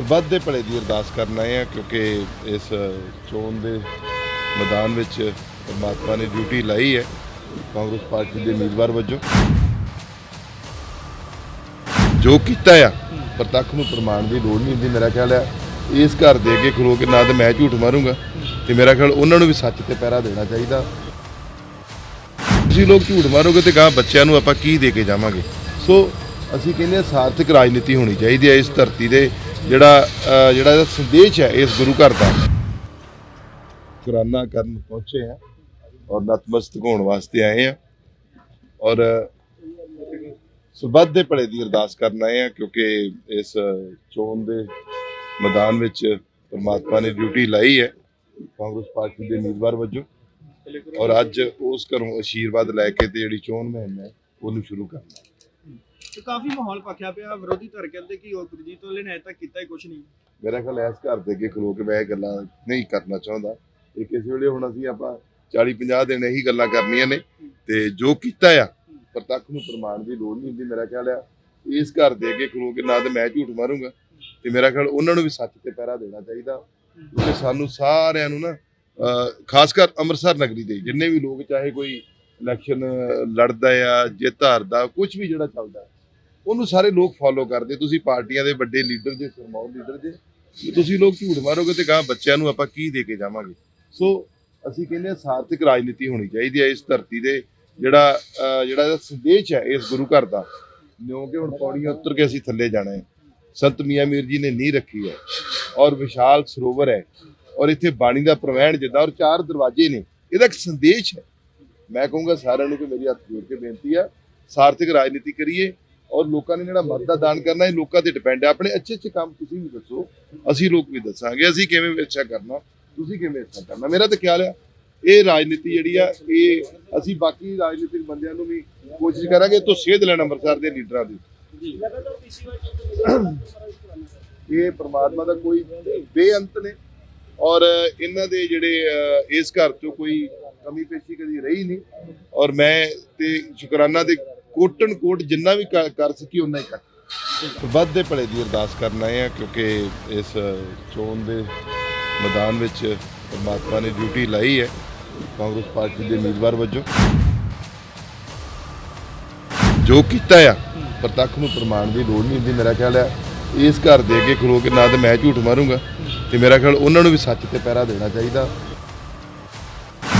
ਵੱਧਦੇ ਭਲੇ ਦੀ ਅਰਦਾਸ ਕਰਨ ਆਏ ਆ ਕਿਉਂਕਿ ਇਸ ਚੋਣ ਦੇ ਮੈਦਾਨ ਵਿੱਚ ਪਰਮਾਤਮਾ ਨੇ ਡਿਊਟੀ ਲਾਈ ਹੈ ਕਾਂਗਰਸ ਪਾਰਟੀ ਦੇ ਉਮੀਦਵਾਰ ਵਜੋਂ। ਜੋ ਕੀਤਾ ਆ, ਪ੍ਰਤੱਖ ਨੂੰ ਪ੍ਰਮਾਣ ਦੀ ਲੋੜ ਨਹੀਂ ਹੁੰਦੀ ਮੇਰਾ ਖਿਆਲ ਆ। ਇਸ ਘਰ ਦੇ ਅੱਗੇ ਖਲੋ ਕੇ ਨਾ ਤੇ ਮੈਂ ਝੂਠ ਮਾਰੂੰਗਾ ਤੇ ਮੇਰਾ ਖਿਆਲ ਉਹਨਾਂ ਨੂੰ ਵੀ ਸੱਚ ਤੇ ਪਹਿਰਾ ਦੇਣਾ ਚਾਹੀਦਾ। ਤੁਸੀਂ ਲੋਕ ਝੂਠ ਮਾਰੋਗੇ ਤੇ ਗਾਂ ਬੱਚਿਆਂ ਨੂੰ ਆਪਾਂ ਕੀ ਦੇ ਕੇ ਜਾਵਾਂਗੇ? ਸੋ, ਅਸੀਂ ਕਹਿੰਦੇ ਹਾਂ ਸਾਰਥਕ ਰਾਜਨੀਤੀ ਹੋਣੀ ਚਾਹੀਦੀ ਹੈ ਇਸ ਧਰਤੀ ਦੇ ਜਿਹੜਾ ਜਿਹੜਾ ਇਹਦਾ ਸੰਦੇਸ਼ ਹੈ ਇਸ ਗੁਰੂ ਘਰ ਦਾ। ਕੁਰਾਨਾ ਕਰਨ ਪਹੁੰਚੇ ਆ ਔਰ ਨਤਮਸਤਕ ਹੋਣ ਵਾਸਤੇ ਆਏ ਆ। ਔਰ, ਸੁਬੱਧ ਦੇ ਭਲੇ ਦੀ ਅਰਦਾਸ ਕਰਨ ਆਏ ਆ ਕਿਉਂਕਿ ਇਸ ਚੋਣ ਦੇ ਮੈਦਾਨ ਵਿੱਚ ਪਰਮਾਤਮਾ ਨੇ ਡਿਊਟੀ ਲਾਈ ਹੈ ਕਾਂਗਰਸ ਪਾਰਟੀ ਦੇ ਉਮੀਦਵਾਰ ਵਜੋਂ। ਔਰ ਅੱਜ ਉਸ ਘਰੋਂ ਆਸ਼ੀਰਵਾਦ ਲੈ ਕੇ ਤੇ ਜਿਹੜੀ ਚੋਣ ਮੁਹਿੰਮ ਹੈ ਉਹਨੂੰ ਸ਼ੁਰੂ ਕਰਨਾ। ਤੇ ਕਾਫੀ ਮਾਹੌਲ ਪੱਖਿਆ ਪਿਆ, ਵਿਰੋਧੀ ਧਿਰ ਕਹਿੰਦੇ ਕਿ ਉਹ ਗੁਰਜੀਤ ਵਾਲੇ ਨੇ ਅਜੇ ਤੱਕ ਕੀਤਾ ਹੀ ਕੁਝ ਨਹੀਂ। ਮੇਰਾ ਖਿਆਲ ਇਸ ਘਰ ਦੇ ਅੱਗੇ ਖਲੋ ਕੇ ਮੈਂ ਇਹ ਗੱਲਾਂ ਨਹੀਂ ਕਰਨਾ ਚਾਹੁੰਦਾ। ਇਹ ਕਿਸੇ ਵੇਲੇ ਹੁਣ ਅਸੀਂ ਆਪਾਂ 40 50 ਦਿਨ ਇਹੀ ਗੱਲਾਂ ਕਰਨੀਆਂ ਨੇ ਤੇ ਜੋ ਕੀਤਾ ਆ, ਪ੍ਰਤੱਖ ਨੂੰ ਪ੍ਰਮਾਣ ਦੀ ਲੋੜ ਨਹੀਂ ਹੁੰਦੀ ਮੇਰਾ ਖਿਆਲ ਆ। ਇਸ ਘਰ ਦੇ ਅੱਗੇ ਖਲੋ ਕੇ ਨਾ ਤੇ ਮੈਂ ਝੂਠ ਮਾਰੂੰਗਾ ਤੇ ਮੇਰਾ ਖਿਆਲ ਉਹਨਾਂ ਨੂੰ ਵੀ ਸੱਚ ਤੇ ਪਹਿਰਾ ਦੇਣਾ ਚਾਹੀਦਾ। ਕਿਉਂਕਿ ਸਾਨੂੰ ਸਾਰਿਆਂ ਨੂੰ ਨਾ ਖਾਸ ਕਰ ਅੰਮ੍ਰਿਤਸਰ ਨਗਰੀ ਦੇ ਜਿੰਨੇ ਵੀ ਲੋਕ, ਚਾਹੇ ਕੋਈ ਇਲੈਕਸ਼ਨ ਲੜਦਾ ਆ, ਜਿੱਤ ਹਾਰਦਾ ਕੁਝ ਵੀ ਜਿਹੜਾ ਚੱਲਦਾ ਉਹਨੂੰ ਸਾਰੇ ਲੋਕ ਫਾਲੋ ਕਰਦੇ, ਤੁਸੀਂ ਪਾਰਟੀਆਂ ਦੇ ਵੱਡੇ ਲੀਡਰ ਜੇ ਸਰਮਾਉ ਲੀਡਰ ਜੇ, ਤੁਸੀਂ ਲੋਕ ਝੂਠ ਮਾਰੋਗੇ ਤੇ ਗਾਂ ਬੱਚਿਆਂ ਨੂੰ ਆਪਾਂ ਕੀ ਦੇ ਕੇ ਜਾਵਾਂਗੇ? ਸੋ ਅਸੀਂ ਕਹਿੰਦੇ ਹਾਂ ਸਾਰਥਿਕ ਰਾਜਨੀਤੀ ਹੋਣੀ ਚਾਹੀਦੀ ਹੈ ਇਸ ਧਰਤੀ ਦੇ ਜਿਹੜਾ ਜਿਹੜਾ ਇਹਦਾ ਸੰਦੇਸ਼ ਹੈ ਇਸ ਗੁਰੂ ਘਰ ਦਾ। ਕਿਉਂਕਿ ਹੁਣ ਪੌੜੀਆਂ ਉੱਤਰ ਕੇ ਅਸੀਂ ਥੱਲੇ ਜਾਣਾ ਹੈ। ਸੰਤ ਮੀਆਂ ਮੀਰ ਜੀ ਨੇ ਨੀਂਹ ਰੱਖੀ ਹੈ ਔਰ ਵਿਸ਼ਾਲ ਸਰੋਵਰ ਹੈ ਔਰ ਇੱਥੇ ਬਾਣੀ ਦਾ ਪ੍ਰਵਹਿਣ ਜਿੱਦਾਂ ਔਰ ਚਾਰ ਦਰਵਾਜ਼ੇ ਨੇ, ਇਹਦਾ ਇੱਕ ਸੰਦੇਸ਼ ਹੈ। ਮੈਂ ਕਹੂੰਗਾ ਸਾਰਿਆਂ ਨੂੰ ਕਿ ਮੇਰੀ ਹੱਥ ਜੋੜ ਕੇ ਬੇਨਤੀ ਹੈ ਸਾਰਥਿਕ ਰਾਜਨੀਤੀ ਕਰੀਏ ਔਰ ਲੋਕਾਂ ਨੇ ਜਿਹੜਾ ਮਤ ਦਾ ਦਾਨ ਕਰਨਾ, ਇਹ ਲੋਕਾਂ ਤੇ ਡਿਪੈਂਡ ਹੈ। ਆਪਣੇ ਅੱਛੇ ਅੱਛੇ ਕੰਮ ਤੁਸੀਂ ਵੀ ਦੱਸੋ। ਅਸੀਂ ਲੋਕ ਵੀ ਦੱਸਾਂਗੇ। ਅਸੀਂ ਕਿਵੇਂ ਅੱਛਾ ਕਰਨਾ, ਤੁਸੀਂ ਕਿਵੇਂ ਅੱਛਾ ਕਰਨਾ? ਮੇਰਾ ਤਾਂ ਖਿਆਲ ਆ, ਇਹ ਰਾਜਨੀਤੀ ਜਿਹੜੀ ਆ, ਇਹ ਅਸੀਂ ਬਾਕੀ ਰਾਜਨੀਤਿਕ ਬੰਦਿਆਂ ਨੂੰ ਵੀ ਕੋਸ਼ਿਸ਼ ਕਰਾਂਗੇ ਤੋਂ ਸੇਧ ਲੈਣ ਅੰਮ੍ਰਿਤਸਰ ਦੇ ਲੀਡਰਾਂ ਦੀ। ਇਹ ਪ੍ਰਮਾਤਮਾ ਦਾ ਕੋਈ ਬੇਅੰਤ ਨੇ ਔਰ ਇਹਨਾਂ ਦੇ ਜਿਹੜੇ ਇਸ ਘਰ ਤੋਂ ਕੋਈ ਕਮੀ ਪੇਸ਼ੀ ਕਦੀ ਰਹੀ ਨਹੀਂ। ਔਰ ਮੈਂ ਤੇ ਸ਼ੁਕਰਾਨਾ ਦੇ ਕੋਟਨ ਕੋਟ ਜਿੰਨਾ ਵੀ ਕਰ ਕਰ ਸਕੀ ਉਹਨਾਂ ਹੀ ਕਰ। ਵੱਧ ਦੇ ਭਲੇ ਦੀ ਅਰਦਾਸ ਕਰਨ ਆਏ ਆ ਕਿਉਂਕਿ ਇਸ ਚੋਣ ਦੇ ਮੈਦਾਨ ਵਿੱਚ ਪਰਮਾਤਮਾ ਨੇ ਡਿਊਟੀ ਲਾਈ ਹੈ ਕਾਂਗਰਸ ਪਾਰਟੀ ਦੇ ਉਮੀਦਵਾਰ ਵਜੋਂ। ਜੋ ਕੀਤਾ ਆ, ਪ੍ਰਤੱਖ ਨੂੰ ਪ੍ਰਮਾਣ ਦੀ ਲੋੜ ਨਹੀਂ ਹੁੰਦੀ ਮੇਰਾ ਖਿਆਲ ਆ। ਇਸ ਘਰ ਦੇ ਅੱਗੇ ਖਲੋ ਕੇ ਨਾ ਤਾਂ ਮੈਂ ਝੂਠ ਮਾਰੂੰਗਾ ਤੇ ਮੇਰਾ ਖਿਆਲ ਉਹਨਾਂ ਨੂੰ ਵੀ ਸੱਚ ਤੇ ਪਹਿਰਾ ਦੇਣਾ ਚਾਹੀਦਾ।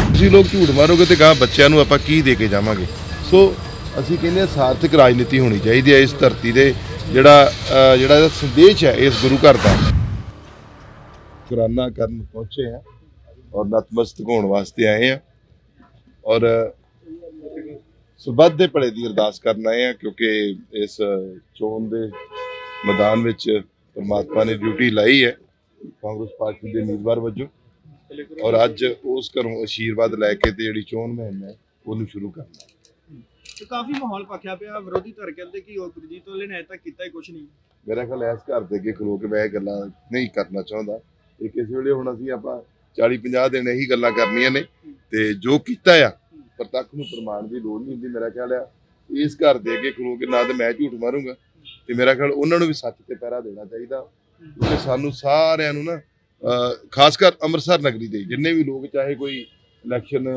ਤੁਸੀਂ ਲੋਕ ਝੂਠ ਮਾਰੋਗੇ ਤੇ ਗਾਂ ਬੱਚਿਆਂ ਨੂੰ ਆਪਾਂ ਕੀ ਦੇ ਕੇ ਜਾਵਾਂਗੇ? ਸੋ ਅਸੀਂ ਕਹਿੰਦੇ ਹਾਂ ਸਾਰਥਕ ਰਾਜਨੀਤੀ ਹੋਣੀ ਚਾਹੀਦੀ ਹੈ ਇਸ ਧਰਤੀ ਦੇ ਜਿਹੜਾ ਜਿਹੜਾ ਇਹਦਾ ਸੰਦੇਸ਼ ਹੈ ਇਸ ਗੁਰੂ ਘਰ ਦਾ। ਕੁਰਾਨਾ ਕਰਨ ਪਹੁੰਚੇ ਆ ਔਰ ਨਤਮਸਤਕ ਹੋਣ ਵਾਸਤੇ ਆਏ ਆ ਔਰ ਸਬੱਧ ਦੇ ਭਲੇ ਦੀ ਅਰਦਾਸ ਕਰਨ ਆਏ ਆ ਕਿਉਂਕਿ ਇਸ ਚੋਣ ਦੇ ਮੈਦਾਨ ਵਿੱਚ ਪਰਮਾਤਮਾ ਨੇ ਡਿਊਟੀ ਲਾਈ ਹੈ ਕਾਂਗਰਸ ਪਾਰਟੀ ਦੇ ਉਮੀਦਵਾਰ ਵਜੋਂ ਔਰ ਅੱਜ ਉਸ ਘਰੋਂ ਆਸ਼ੀਰਵਾਦ ਲੈ ਕੇ ਤੇ ਜਿਹੜੀ ਚੋਣ ਮੁਹਿੰਮ ਹੈ ਉਹਨੂੰ ਸ਼ੁਰੂ ਕਰਨਾ ਤੇ ਕਾਫੀ ਮਾਹੌਲ ਪੱਖਿਆ ਪਿਆ, ਵਿਰੋਧੀ ਧਿਰ ਕਹਿੰਦੇ ਕਿ ਉਹ ਗੁਰਜੀਤ ਵਾਲੇ ਨੇ ਅਜੇ ਤੱਕ ਕੀਤਾ ਹੀ ਕੁਝ ਨਹੀਂ। ਮੇਰਾ ਖਿਆਲ ਹੈ ਘਰ ਦੇ ਅੱਗੇ ਖਲੋ ਕੇ ਮੈਂ ਇਹ ਗੱਲਾਂ ਨਹੀਂ ਕਰਨਾ ਚਾਹੁੰਦਾ। ਇਹ ਕਿਸੇ ਵੇਲੇ ਹੁਣ ਅਸੀਂ ਆਪਾਂ 40 50 ਦਿਨ ਇਹੀ ਗੱਲਾਂ ਕਰਨੀਆਂ ਨੇ ਤੇ ਜੋ ਕੀਤਾ ਆ, ਪ੍ਰਤੱਖ ਨੂੰ ਪ੍ਰਮਾਣ ਦੀ ਲੋੜ ਨਹੀਂ ਹੁੰਦੀ ਮੇਰਾ ਖਿਆਲ ਆ। ਇਸ ਘਰ ਦੇ ਅੱਗੇ ਖਲੋ ਕੇ ਨਾ ਤੇ ਮੈਂ ਝੂਠ ਮਾਰੂੰਗਾ ਤੇ ਮੇਰਾ ਖਿਆਲ ਉਹਨਾਂ ਨੂੰ ਵੀ ਸੱਚ ਤੇ ਪਹਿਰਾ ਦੇਣਾ ਚਾਹੀਦਾ। ਕਿਉਂਕਿ ਸਾਨੂੰ ਸਾਰਿਆਂ ਨੂੰ ਨਾ ਖਾਸ ਕਰ ਅੰਮ੍ਰਿਤਸਰ ਨਗਰੀ ਦੇ ਜਿੰਨੇ ਵੀ ਲੋਕ, ਚਾਹੇ ਕੋਈ ਇਲੈਕਸ਼ਨ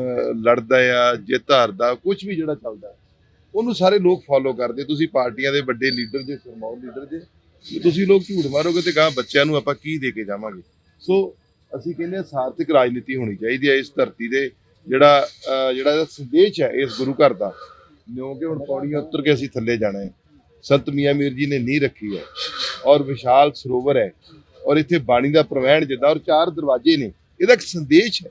ਲੜਦਾ ਆ ਜਿੱਤ ਹਾਰਦਾ ਕੁਝ ਵੀ ਜਿਹੜਾ ਚੱਲਦਾ, ਉਹਨੂੰ ਸਾਰੇ ਲੋਕ ਫਾਲੋ ਕਰਦੇ। ਤੁਸੀਂ ਪਾਰਟੀਆਂ ਦੇ ਵੱਡੇ ਲੀਡਰ ਜੇ ਸਰਮਾਉ ਲੀਡਰ ਜੇ, ਤੁਸੀਂ ਲੋਕ ਝੂਠ ਮਾਰੋਗੇ ਤੇ ਗਾਂ ਬੱਚਿਆਂ ਨੂੰ ਆਪਾਂ ਕੀ ਦੇ ਕੇ ਜਾਵਾਂਗੇ? ਸੋ ਅਸੀਂ ਕਹਿੰਦੇ ਹਾਂ ਸਾਰਥਿਕ ਰਾਜਨੀਤੀ ਹੋਣੀ ਚਾਹੀਦੀ ਹੈ ਇਸ ਧਰਤੀ ਦੇ, ਜਿਹੜਾ ਜਿਹੜਾ ਇਹਦਾ ਸੰਦੇਸ਼ ਹੈ ਇਸ ਗੁਰੂ ਘਰ ਦਾ। ਕਿਉਂਕਿ ਹੁਣ ਪੌੜੀਆਂ ਉੱਤਰ ਕੇ ਅਸੀਂ ਥੱਲੇ ਜਾਣਾ ਹੈ। ਸੰਤ ਮੀਆਂ ਮੀਰ ਜੀ ਨੇ ਨੀਂਹ ਰੱਖੀ ਹੈ ਔਰ ਵਿਸ਼ਾਲ ਸਰੋਵਰ ਹੈ ਔਰ ਇੱਥੇ ਬਾਣੀ ਦਾ ਪ੍ਰਵਹਿਣ ਜਿੱਦਾਂ ਔਰ ਚਾਰ ਦਰਵਾਜ਼ੇ ਨੇ, ਇਹਦਾ ਇੱਕ ਸੰਦੇਸ਼ ਹੈ।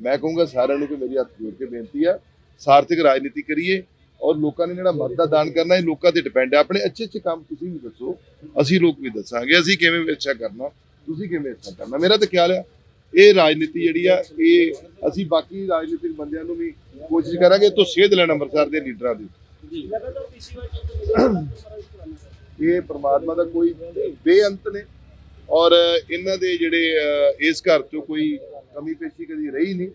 ਮੈਂ ਕਹੂੰਗਾ ਸਾਰਿਆਂ ਨੂੰ ਕਿ ਮੇਰੀ ਹੱਥ ਜੋੜ ਕੇ ਬੇਨਤੀ ਆ, ਸਾਰਥਿਕ ਰਾਜਨੀਤੀ ਕਰੀਏ ਔਰ ਲੋਕਾਂ ਨੇ ਜਿਹੜਾ ਮਤ ਦਾ ਦਾਨ ਕਰਨਾ, ਇਹ ਲੋਕਾਂ ਤੇ ਡਿਪੈਂਡ ਹੈ ਆਪਣੇ ਅੱਛੇ ਅੱਛੇ ਕੰਮ ਤੁਸੀਂ ਵੀ ਦੱਸੋ, ਅਸੀਂ ਲੋਕ ਵੀ ਦੱਸਾਂਗੇ, ਅਸੀਂ ਕਿਵੇਂ ਅੱਛਾ ਕਰਨਾ, ਤੁਸੀਂ ਕਿਵੇਂ ਅੱਛਾ ਕਰਨਾ? ਮੇਰਾ ਤਾਂ ਖਿਆਲ ਆ, ਇਹ ਰਾਜਨੀਤੀ ਜਿਹੜੀ ਆ, ਇਹ ਅਸੀਂ ਬਾਕੀ ਰਾਜਨੀਤਿਕ ਬੰਦਿਆਂ ਨੂੰ ਵੀ ਕੋਸ਼ਿਸ਼ ਕਰਾਂਗੇ, ਤੋਂ ਸੇਧ ਲੈਣ ਅੰਮ੍ਰਿਤਸਰ ਦੇ ਲੀਡਰਾਂ ਦੀ। ਇਹ ਪ੍ਰਮਾਤਮਾ ਦਾ ਕੋਈ ਬੇਅੰਤ ਨੇ ਔਰ ਇਹਨਾਂ ਦੇ ਜਿਹੜੇ ਇਸ ਘਰ ਤੋਂ ਕੋਈ ਕਮੀ ਪੇਸ਼ੀ ਕਦੀ ਰਹੀ ਨਹੀਂ।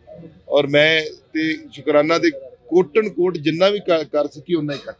ਔਰ ਮੈਂ ਤੇ ਸ਼ੁਕਰਾਨਾ ਦੇ ਕੋਟਨ ਕੋਟ ਜਿੰਨਾ ਵੀ ਕਰ ਸਕੀ ਉਹਨਾਂ ਹੀ ਕਰ।